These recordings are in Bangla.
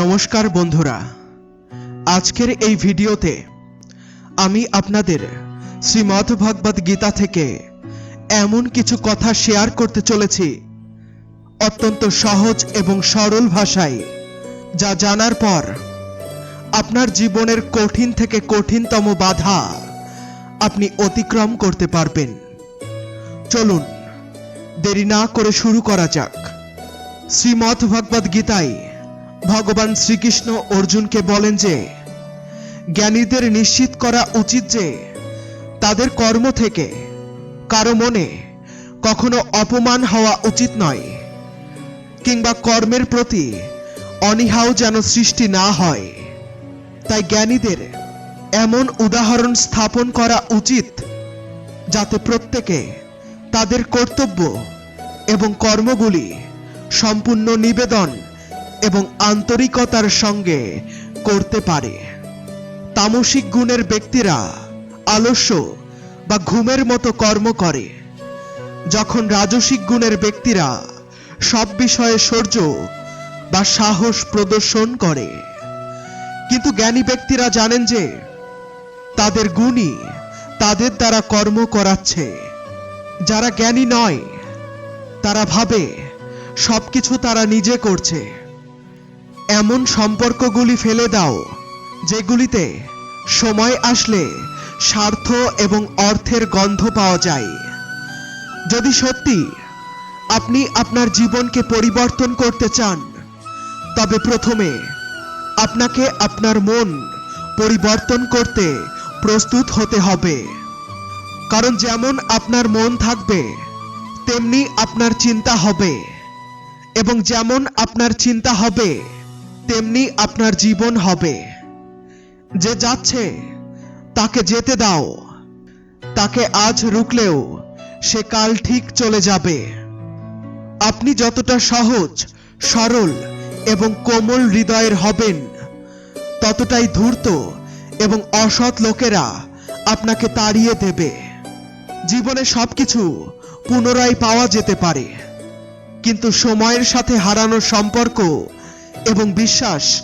নমস্কার বন্ধুরা। আজকের এই ভিডিওতে আমি আপনাদের শ্রীমদ্ ভগবদ গীতা থেকে এমন কিছু কথা শেয়ার করতে চলেছি অত্যন্ত সহজ এবং সরল ভাষায়, যা জানার পর আপনার জীবনের কঠিন থেকে কঠিনতম বাধা আপনি অতিক্রম করতে পারবেন। চলুন, দেরি না করে শুরু করা যাক। শ্রীমদ্ ভগবদ গীতায় ভগবান শ্রীকৃষ্ণ অর্জুনকে বলেন যে, জ্ঞানীদের নিশ্চিত করা উচিত যে, তাদের কর্ম থেকে কারও মনে কখনো অপমান হওয়া উচিত নয়, কিংবা কর্মের প্রতি অনীহাও যেন সৃষ্টি না হয়। তাই জ্ঞানীদের এমন উদাহরণ স্থাপন করা উচিত যাতে প্রত্যেকে তাদের কর্তব্য এবং কর্মগুলি সম্পূর্ণ নিবেদন এবং আন্তরিকতার সঙ্গে করতে পারে। তামসিক গুণের ব্যক্তিরা আলস্য বা ঘুমের মতো কর্ম করে। যখন রাজসিক গুণের ব্যক্তিরা সব বিষয়ে শৌর্য বা সাহস প্রদর্শন করে। কিন্তু জ্ঞানী ব্যক্তিরা জানেন যে তাদের গুণই তাদের দ্বারা কর্ম করাচ্ছে। যারা জ্ঞানী নয়, তারা ভাবে সবকিছু তারা নিজে করছে। এমন সম্পর্কগুলি ফেলে দাও, যেগুলিতে সময় আসলে স্বার্থ এবং অর্থের গন্ধ পাওয়া যায়। যদি সত্যি আপনি আপনার জীবনকে পরিবর্তন করতে চান, তবে প্রথমে আপনাকে আপনার মন পরিবর্তন করতে প্রস্তুত হতে হবে। কারণ যেমন আপনার মন থাকবে, তেমনি আপনার চিন্তা হবে এবং যেমন আপনার চিন্তা হবে তেমনি আপনার জীবন হবে। যে যাচ্ছে, তাকে যেতে দাও। তাকে আজ রুকলেও সে কাল ঠিক চলে যাবে। আপনি যতটা সহজ, সরল এবং কোমল হৃদয়ের হবেন, ততটাই ধূর্ত এবং অসৎ লোকেরা আপনাকে তাড়িয়ে দেবে। জীবনে সবকিছু পুনরায় পাওয়া যেতে পারে, কিন্তু সময়ের সাথে হারানো সম্পর্ক এবং বিশ্বাস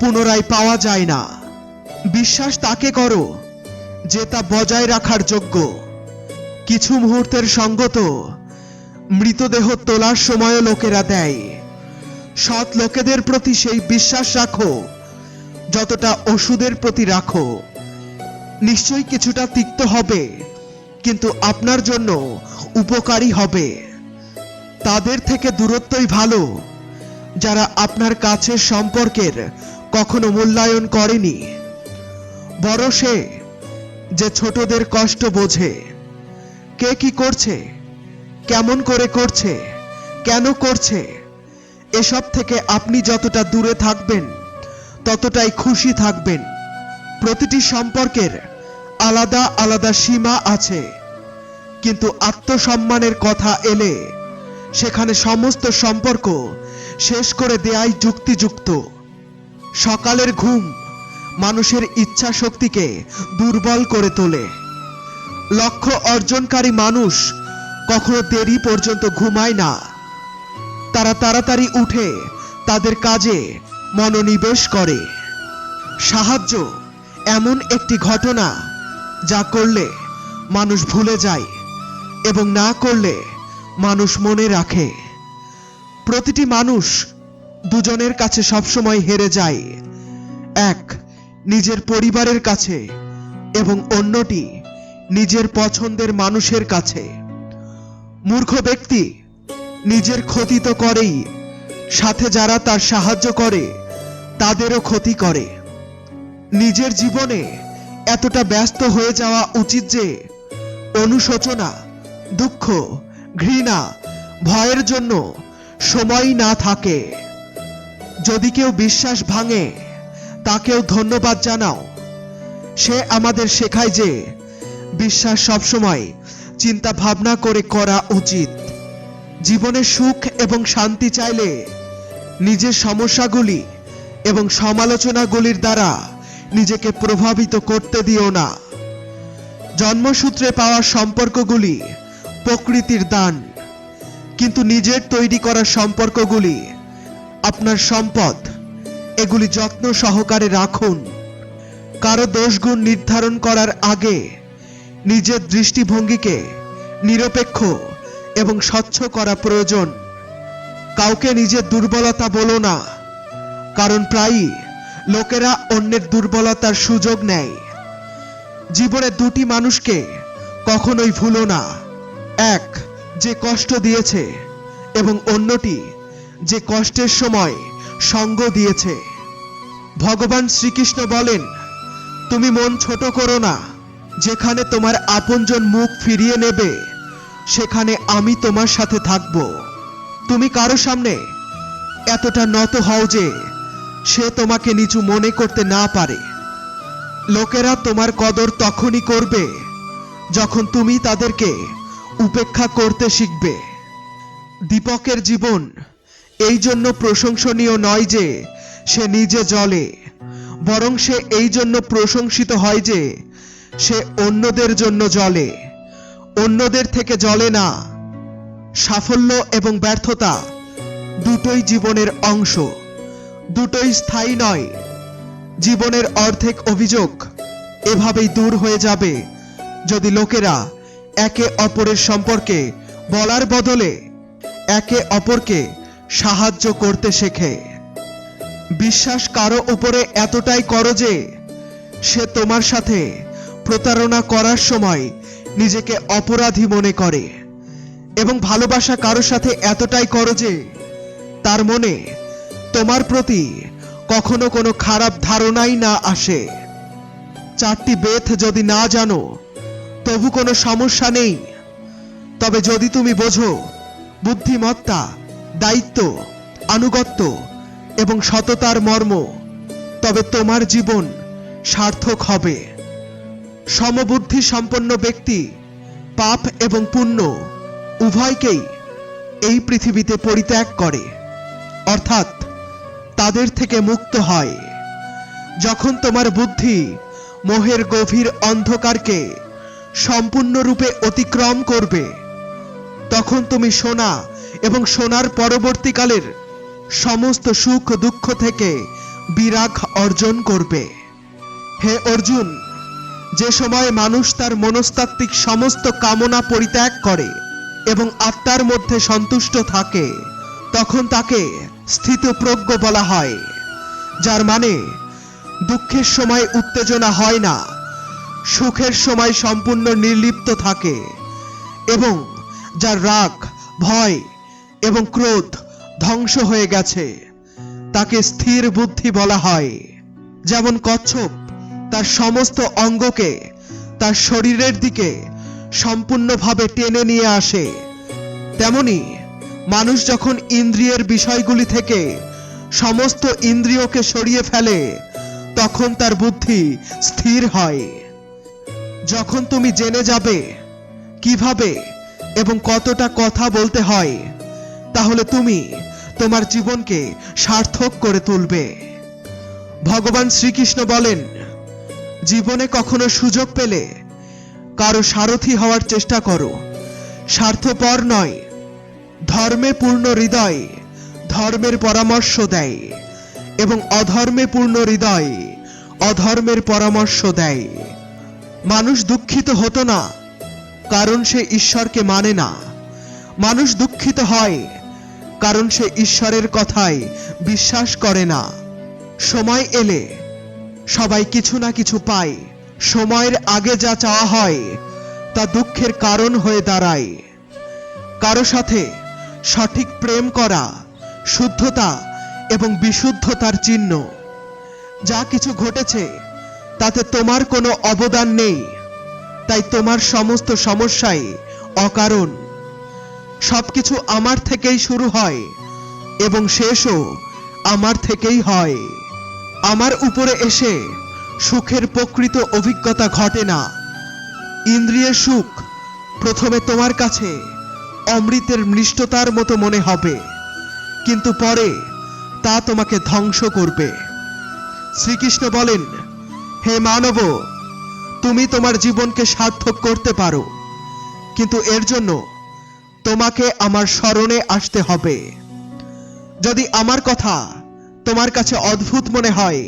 পুনরায় পাওয়া যায় না। বিশ্বাস তাকে করো, যে তা বজায় রাখার যোগ্য। কিছু মুহূর্তের সঙ্গত মৃতদেহ তোলার সময়ও লোকেরা দেয়। সৎ লোকেদের প্রতি সেই বিশ্বাস রাখো, যতটা ওষুধের প্রতি রাখো। নিশ্চয়ই কিছুটা তিক্ত হবে, কিন্তু আপনার জন্য উপকারী হবে। তাদের থেকে দূরত্বই ভালো। যারা আপনার কাছের সম্পর্কের কখনো মূল্যায়ন করেনি। বড় সে যে ছোটদের কষ্ট বোঝে। কে কি করছে? কেমন করে করছে? কেন করছে? এসব থেকে আপনি যতটা দূরে থাকবেন, ততটাই খুশি থাকবেন। প্রতিটি সম্পর্কের আলাদা আলাদা সীমা আছে। কিন্তু আত্মসম্মানের কথা এলে সেখানে সমস্ত সম্পর্ক শেষ করে দেয়াই যুক্তিযুক্ত। সকালের ঘুম মানুষের ইচ্ছা শক্তিকে দুর্বল করে তোলে। লক্ষ্য অর্জনকারী মানুষ কখনো দেরি পর্যন্ত ঘুমায় না। তারা তাড়াতাড়ি উঠে তাদের কাজে মনোনিবেশ করে। সাহায্য এমন একটি ঘটনা যা করলে মানুষ ভুলে যায় এবং না করলে মানুষ মনে রাখে। প্রতিটি মানুষ দুজনের কাছে সবসময় হেরে যায়। এক, নিজের পরিবারের কাছে এবং অন্যটি নিজের পছন্দের মানুষের কাছে। মূর্খ ব্যক্তি নিজের ক্ষতি তো করেই, সাথে যারা তার সাহায্য করে, তাদেরও ক্ষতি করে। নিজের জীবনে এতটা ব্যস্ত হয়ে যাওয়া উচিত যে, অনুশোচনা, দুঃখ, ঘৃণা, ভয়ের জন্য সময় না থাকে। যদি কেউ বিশ্বাস ভাঙে, তাকেও ধন্যবাদ জানাও। সে আমাদের শেখায় যে, বিশ্বাস সবসময় চিন্তা ভাবনা করে করা উচিত। জীবনে সুখ এবং শান্তি চাইলে নিজের সমস্যাগুলি এবং সমালোচনাগুলির দ্বারা নিজেকে প্রভাবিত করতে দিও না। জন্মসূত্রে পাওয়া সম্পর্কগুলি প্রকৃতির দান। কিন্তু নিজের তৈরি করা সম্পর্কগুলি, আপনার সম্পদ, এগুলি যত্ন সহকারে রাখুন। কারও দোষগুণ নির্ধারণ করার আগে নিজের দৃষ্টিভঙ্গিকে নিরপেক্ষ এবং স্বচ্ছ করা প্রয়োজন। কাউকে নিজের দুর্বলতা বলো না, কারণ প্রায়ই লোকেরা অন্যের দুর্বলতার সুযোগ নেয়। জীবনে দুটি মানুষকে কখনোই ভুলো না। এক যে কষ্ট দিয়েছে এবং অন্যটি যে কষ্টের সময় সঙ্গ দিয়েছে। ভগবান শ্রীকৃষ্ণ বলেন, তুমি মন ছোট করো না। যেখানে তোমার আপনজন মুখ ফিরিয়ে নেবে, সেখানে আমি তোমার সাথে থাকব। তুমি কারও সামনে এতটা নত হও যে সে তোমাকে নিচু মনে করতে না পারে। লোকেরা তোমার কদর তখনই করবে যখন তুমি তাদেরকে উপেক্ষা করতে শিখবে। দীপকের জীবন এই জন্য প্রশংসনীয় নয় যে, সে নিজে জলে বরং সে এই জন্য প্রশংসিত হয় যে, সে অন্যদের জন্য জলে অন্যদের থেকে জলে না। সাফল্য এবং ব্যর্থতা দুটোই জীবনের অংশ, দুটোই স্থায়ী নয়। জীবনের অর্ধেক অভিযোগ এভাবেই দূর হয়ে যাবে যদি লোকেরা একে অপরের সম্পর্কে বলার বদলে একে অপরকে সাহায্য করতে শেখে। বিশ্বাস কারও উপরে এতটাই করো যে সে তোমার সাথে প্রতারণা করার সময় নিজেকে অপরাধী মনে করে এবং ভালোবাসা কারও সাথে এতটাই করো যে তার মনে তোমার প্রতি কখনো কোনো খারাপ ধারণাই না আসে। চারটি বেথ যদি না জানো তবু কোনো সমস্যা নেই। তবে যদি তুমি বোঝো, বুদ্ধিমত্তা, দায়িত্ব, আনুগত্য এবং সততার মর্ম, তবে তোমার জীবন সার্থক হবে। সমবুদ্ধি সম্পন্ন ব্যক্তি, পাপ এবং পুণ্য উভয়কেই এই পৃথিবীতে পরিত্যাগ করে। অর্থাৎ তাদের থেকে মুক্ত হয়। যখন তোমার বুদ্ধি মোহের গভীর অন্ধকারকে সম্পূর্ণরূপে অতিক্রম করবে। তখন তুমি সোনা এবং সোনার পরবর্তীকালের সমস্ত সুখ দুঃখ থেকে বিরাগ অর্জন করবে। হে অর্জুন, যে সময় মানুষ তার মনস্তাত্ত্বিক সমস্ত কামনা পরিত্যাগ করে এবং আত্মার মধ্যে সন্তুষ্ট থাকে, তখন তাকে স্থিতপ্রজ্ঞ বলা হয়, যার মানে দুঃখের সময় উত্তেজনা হয় না। সুখের সময় সম্পূর্ণ নির্লিপ্ত থাকে এবং যার রাগ, ভয় এবং ক্রোধ ধ্বংস হয়ে গেছে, তাকে স্থির বুদ্ধি বলা হয়। যেমন কচ্ছপ তার সমস্ত অঙ্গকে তার শরীরের দিকে সম্পূর্ণভাবে টেনে নিয়ে আসে। তেমনি মানুষ যখন ইন্দ্রিয়ের বিষয়গুলি থেকে সমস্ত ইন্দ্রিয়কে সরিয়ে ফেলে, তখন তার বুদ্ধি স্থির হয়। যখন তুমি জেনে যাবে কীভাবে এবং কতটা কথা বলতে হয়, তাহলে তুমি তোমার জীবনকে সার্থক করে তুলবে। ভগবান শ্রীকৃষ্ণ বলেন, জীবনে কখনো সুযোগ পেলে কারও সারথি হওয়ার চেষ্টা করো। স্বার্থপর নয়, ধর্মে পূর্ণ হৃদয় ধর্মের পরামর্শ দেয় এবং অধর্মে পূর্ণ হৃদয় অধর্মের পরামর্শ দেয়। মানুষ দুঃখিত হতো না, কারণ সে ঈশ্বরকে মানে না। মানুষ দুঃখিত হয়, কারণ সে ঈশ্বরের কথায় বিশ্বাস করে না। সময় এলে সবাই কিছু না কিছু পায়। সময়ের আগে যা চাওয়া হয়, তা দুঃখের কারণ হয়ে দাঁড়ায়। কারও সাথে সঠিক প্রেম করা, শুদ্ধতা এবং বিশুদ্ধতার চিহ্ন। যা কিছু ঘটেছে তাতে তোমার কোনো অবদান নেই। তাই তোমার সমস্ত সমস্যাই অকারণ। সবকিছু আমার থেকেই শুরু হয় এবং শেষও আমার থেকেই হয়। আমার উপরে এসে সুখের প্রকৃত অভিজ্ঞতা ঘটে না। ইন্দ্রিয়ের সুখ প্রথমে তোমার কাছে, অমৃতের মিষ্টতার মতো মনে হবে। কিন্তু পরে তা তোমাকে ধ্বংস করবে। শ্রীকৃষ্ণ বলেন হে মানব, তুমি তোমার জীবনকে সার্থক করতে পারো, কিন্তু এর জন্য তোমাকে আমার স্মরণে আসতে হবে। যদি আমার কথা তোমার কাছে অদ্ভুত মনে হয়,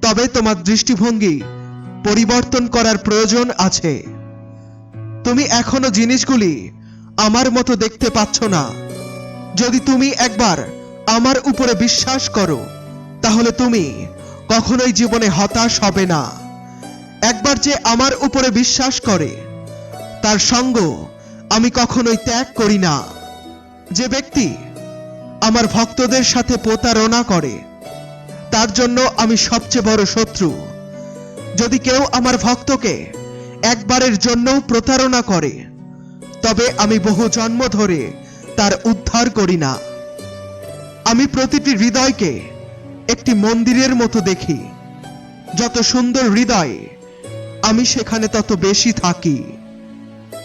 তবে তোমার দৃষ্টিভঙ্গি পরিবর্তন করার প্রয়োজন আছে। তুমি এখনও জিনিসগুলি আমার মতো দেখতে পাচ্ছ না। যদি তুমি একবার আমার উপরে বিশ্বাস করো, তাহলে তুমি কখনোই জীবনে হতাশ হবে না। একবার যে আমার উপরে বিশ্বাস করে, তার সঙ্গ আমি কখনোই ত্যাগ করি না। যে ব্যক্তি আমার ভক্তদের সাথে প্রতারণা করে, তার জন্য আমি সবচেয়ে বড় শত্রু। যদি কেউ আমার ভক্তকে একবারের জন্যও প্রতারণা করে, তবে আমি বহু জন্ম ধরে তার উদ্ধার করি না। আমি প্রতিটি হৃদয়কে একটি মন্দিরের মতো দেখি। যত সুন্দর হৃদয়, আমি সেখানে তত বেশি থাকি।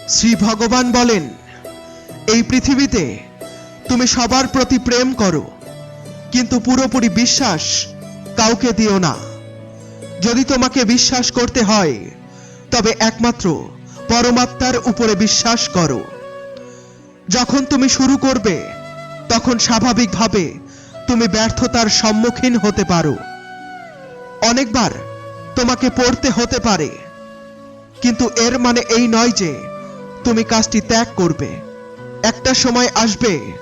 শ্রী ভগবান বলেন, এই পৃথিবীতে তুমি সবার প্রতি প্রেম করো, কিন্তু পুরোপুরি বিশ্বাস কাউকে দিও না। যদি তোমাকে বিশ্বাস করতে হয়, তবে একমাত্র পরমাত্মার উপরে বিশ্বাস করো। যখন তুমি শুরু করবে, তখন স্বাভাবিকভাবে তুমি ব্যর্থতার সম্মুখীন হতে পারো। অনেকবার তোমাকে পড়তে হতে পারে। কিন্তু এর মানে এই নয় যে তুমি কাজটি ত্যাগ করবে। একটা সময় আসবে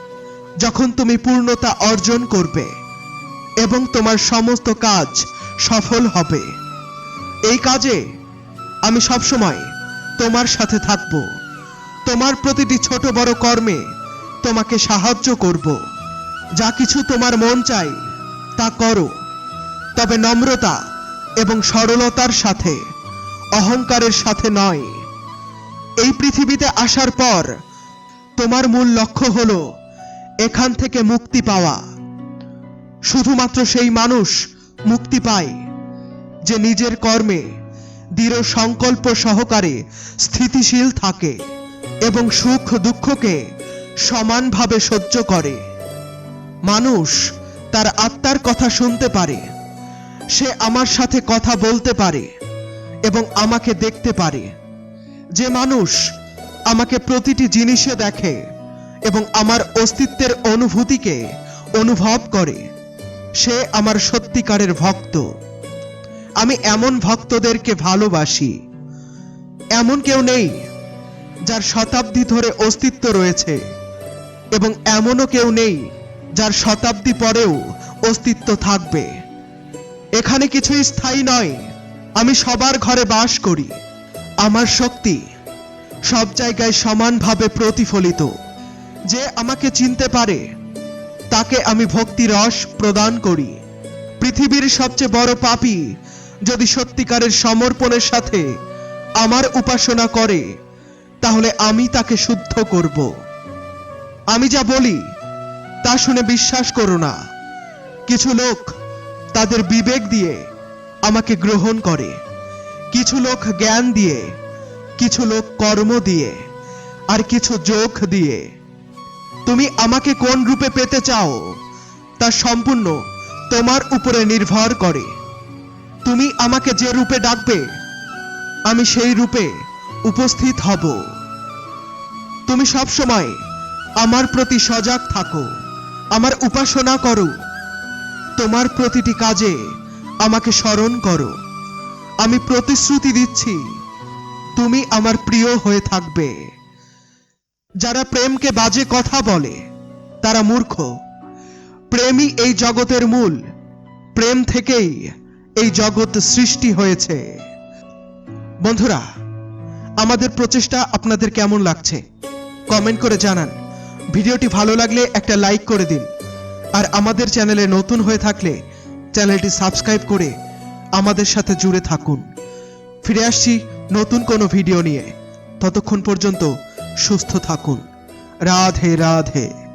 যখন তুমি পূর্ণতা অর্জন করবে এবং তোমার সমস্ত কাজ সফল হবে। এই কাজে আমি সবসময় তোমার সাথে থাকব। তোমার প্রতিটি ছোট বড় কর্মে তোমাকে সাহায্য করব। যা কিছু তোমার মন চাই তা করো। তবে নম্রতা এবং সরলতার সাথে, অহংকারের সাথে নয়। এই পৃথিবীতে আসার পর তোমার মূল লক্ষ্য হলো এখান থেকে মুক্তি পাওয়া। শুধুমাত্র সেই মানুষ মুক্তি পায় যে নিজের কর্মে দৃঢ় সংকল্প সহকারে স্থিতিশীল থাকে এবং সুখ দুঃখকে সমানভাবে সহ্য করে। মানুষ তার আত্মার কথা শুনতে পারে। সে আমার সাথে কথা বলতে পারে এবং আমাকে দেখতে পারে। যে মানুষ আমাকে প্রতিটি জিনিসে দেখে এবং আমার অস্তিত্বের অনুভূতিকে অনুভব করে, সে আমার সত্যিকারের ভক্ত। আমি এমন ভক্তদেরকে ভালোবাসি। এমন কেউ নেই যার শতাব্দী ধরে অস্তিত্ব রয়েছে এবং এমনও কেউ নেই যার শতাব্দী পরেও অস্তিত্ব থাকবে। এখানে কিছুই স্থায়ী নয়। আমি সবার ঘরে বাস করি। আমার শক্তি সব জায়গায় সমানভাবে প্রতিফলিত। যে আমাকে চিনতে পারে, তাকে আমি ভক্তি রস প্রদান করি। পৃথিবীর সবচেয়ে বড় পাপী যদি সত্যিকারের সমর্পণের সাথে আমার উপাসনা করে, তাহলে আমি তাকে শুদ্ধ করব। আমি যা বলি তা শুনে বিশ্বাস করো না। কিছু লোক তাদের বিবেক দিয়ে আমাকে গ্রহণ করে। কিছু লোক জ্ঞান দিয়ে, কিছু লোক কর্ম দিয়ে, আর কিছু যোগ দিয়ে। তুমি আমাকে কোন রূপে পেতে চাও, তা সম্পূর্ণ তোমার উপরে নির্ভর করে। তুমি আমাকে যে রূপে ডাকবে, আমি সেই রূপে উপস্থিত হব। তুমি সব সময় আমার প্রতি সজাগ থাকো। আমার উপাসনা করো। তোমার প্রতিটি কাজে আমাকে স্মরণ করো। আমি প্রতিশ্রুতি দিচ্ছি, তুমি আমার প্রিয় হয়ে থাকবে। যারা প্রেমকে বাজে কথা বলে, তারা মূর্খ। প্রেমই এই জগতের মূল। প্রেম থেকেই এই জগৎ সৃষ্টি হয়েছে। বন্ধুরা, আমাদের প্রচেষ্টা আপনাদের কেমন লাগছে? কমেন্ট করে জানান। ভিডিওটি ভালো লাগলে একটা লাইক করে দিন। আর আমাদের চ্যানেলে নতুন হয়ে থাকলে চ্যানেলটি সাবস্ক্রাইব করে আমাদের সাথে জুড়ে থাকুন। ফিরে আসছি নতুন কোনো ভিডিও নিয়ে। ততক্ষণ পর্যন্ত সুস্থ থাকুন। রাধে রাধে।